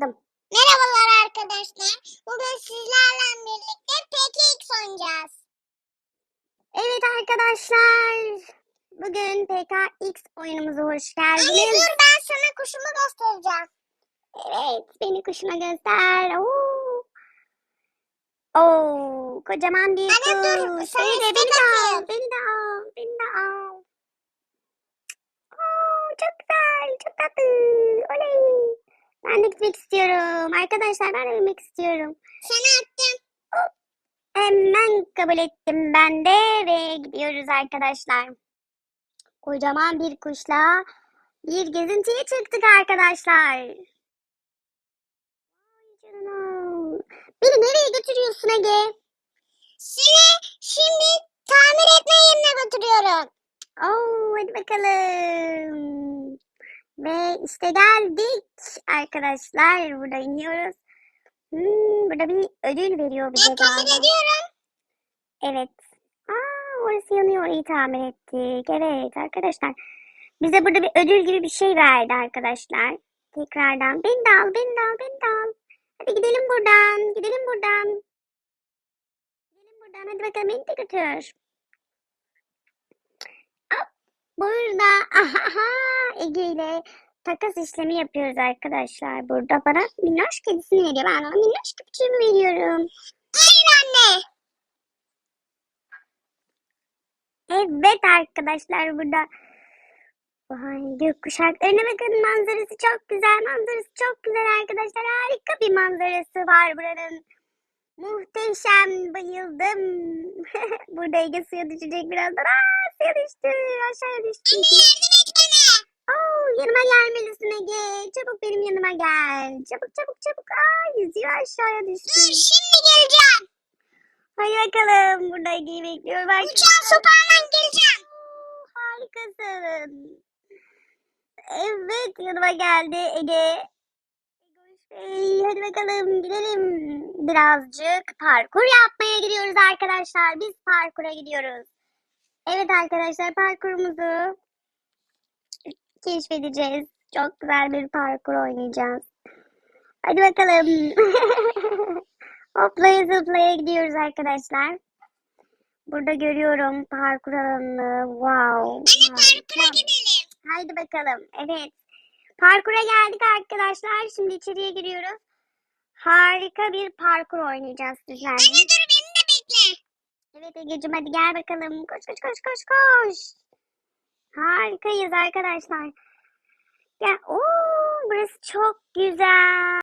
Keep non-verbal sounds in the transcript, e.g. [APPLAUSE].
Dım. Merhabalar arkadaşlar. Bugün sizlerle birlikte PKX oynayacağız. Evet arkadaşlar. Bugün PKX oyunumuza hoş Anne geldiniz. dur ben sana kuşumu göstereceğim. Evet beni kuşuna göster. Oo. Oo, kocaman bir Anne dur, kuş. sana Beni de, beni de al. Beni de al. Beni de al. Oo, çok güzel. Çok tatlı. Oley. Ben de gitmek istiyorum. Arkadaşlar ben de binmek istiyorum. Sana attım. Hemen kabul ettim ben de ve gidiyoruz arkadaşlar. Kocaman bir kuşla bir gezintiye çıktık arkadaşlar. Beni nereye götürüyorsun Ege? Seni şimdi tamir etme yerine götürüyorum. Oo, hadi bakalım. Ve işte geldik arkadaşlar. Burada iniyoruz. Hmm, burada bir ödül veriyor bize Ben tamir galiba. ediyorum. Evet. Aa, orası yanıyor. İyi tamir ettik. Evet arkadaşlar. Bize burada bir ödül gibi bir şey verdi arkadaşlar. Tekrardan. Beni de al, beni de al, beni de al. Hadi gidelim buradan. Gidelim buradan. Gidelim buradan. Hadi bakalım beni de götür. Hop, Burada aha, Ege ile takas işlemi yapıyoruz arkadaşlar. Burada. Bana minnoş kedisini veriyor. Ben ona minnoş köpüğümü veriyorum. Hayır anne. Evet arkadaşlar burada. Vay gökkuşaklarına bakın. Manzarası çok güzel. Manzarası çok güzel arkadaşlar. Harika bir manzarası var buranın. Muhteşem. Bayıldım. [LAUGHS] Burada Ege suya düşecek birazdan. Aa, suya düştü. Aşağıya düştü. Anne yardım yanıma gelmelisin Ege çabuk benim yanıma gel çabuk çabuk çabuk Aa, yüzüyor aşağıya düştü Dur şimdi geleceğim. hadi bakalım burada Ege'yi bekliyorum arkadaşlar. Uçan Superman geleceğim. Oo, Harikasın. Evet yanıma geldi Ege. Bey, hadi bakalım gidelim. Birazcık parkur yapmaya gidiyoruz arkadaşlar. Biz parkura gidiyoruz. Evet arkadaşlar parkurumuzu keşfedeceğiz. Çok güzel bir parkur oynayacağız. Hadi bakalım. [LAUGHS] Hoplaya zıplaya gidiyoruz arkadaşlar. Burada görüyorum parkur alanını. Wow. Anne parkura gidelim. Haydi bakalım. Evet. Parkura geldik arkadaşlar. Şimdi içeriye giriyoruz. Harika bir parkur oynayacağız sizlerle. Anne dur beni de bekle. Evet Ege'cim hadi gel bakalım. Koş koş koş koş koş. Harikayız arkadaşlar. Ya, oo, burası çok güzel.